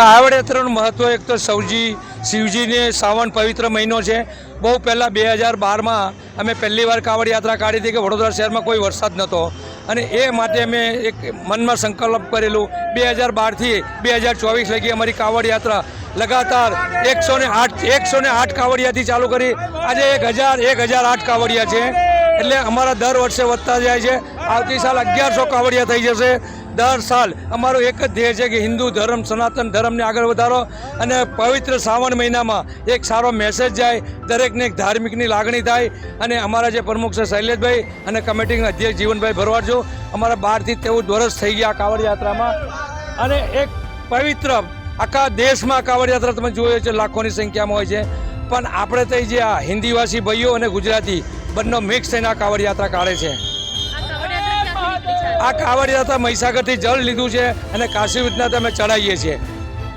કાવડ યાત્રાનું મહત્વ એક તો સૌજી, શિવજીને શ્રાવણ પવિત્ર મહિનો છે. બહુ પહેલાં બે હજાર બારમાં અમે પહેલી વાર કાવડ યાત્રા કાઢી હતી કે વડોદરા શહેરમાં કોઈ વરસાદ નહોતો અને એ માટે અમે એક મનમાં સંકલ્પ કરેલું. બે હજાર બારથી બે હજાર ચોવીસ લગી અમારી કાવડ યાત્રા લગાતાર એકસો ને આઠ, એકસો ને આઠ કાવડિયાથી ચાલુ કરી. આજે એક હજાર એક હજાર આઠ કાવડિયા છે. એટલે અમારા દર વર્ષે વધતા જાય છે. આવતી સાલ અગિયારસો કાવડિયા થઈ જશે. દર સાલ અમારો એક જ ધ્યેય છે કે હિન્દુ ધર્મ, સનાતન ધર્મને આગળ વધારો અને પવિત્ર શ્રાવણ મહિનામાં એક સારો મેસેજ જાય, દરેકને એક ધાર્મિકની લાગણી થાય અને અમારા જે પ્રમુખ છે શૈલેષભાઈ અને કમિટીના અધ્યક્ષ જીવનભાઈ ભરવાડજો અમારા બારથી તેવું વર્ષ થઈ ગયા કાવડ યાત્રામાં. અને એક પવિત્ર આખા દેશમાં કાવડ યાત્રા તમે જોયો છે, લાખોની સંખ્યામાં હોય છે. પણ આપણે તો જે આ હિન્દીવાસી ભાઈઓ અને ગુજરાતી બંને મિક્સ થઈને આ કાવડ યાત્રા કાઢે છે. આ કાવડિયા મહીસાગરથી જળ લીધું છે અને કાશી વિશ્વનાથ અમે ચડાવીએ છીએ.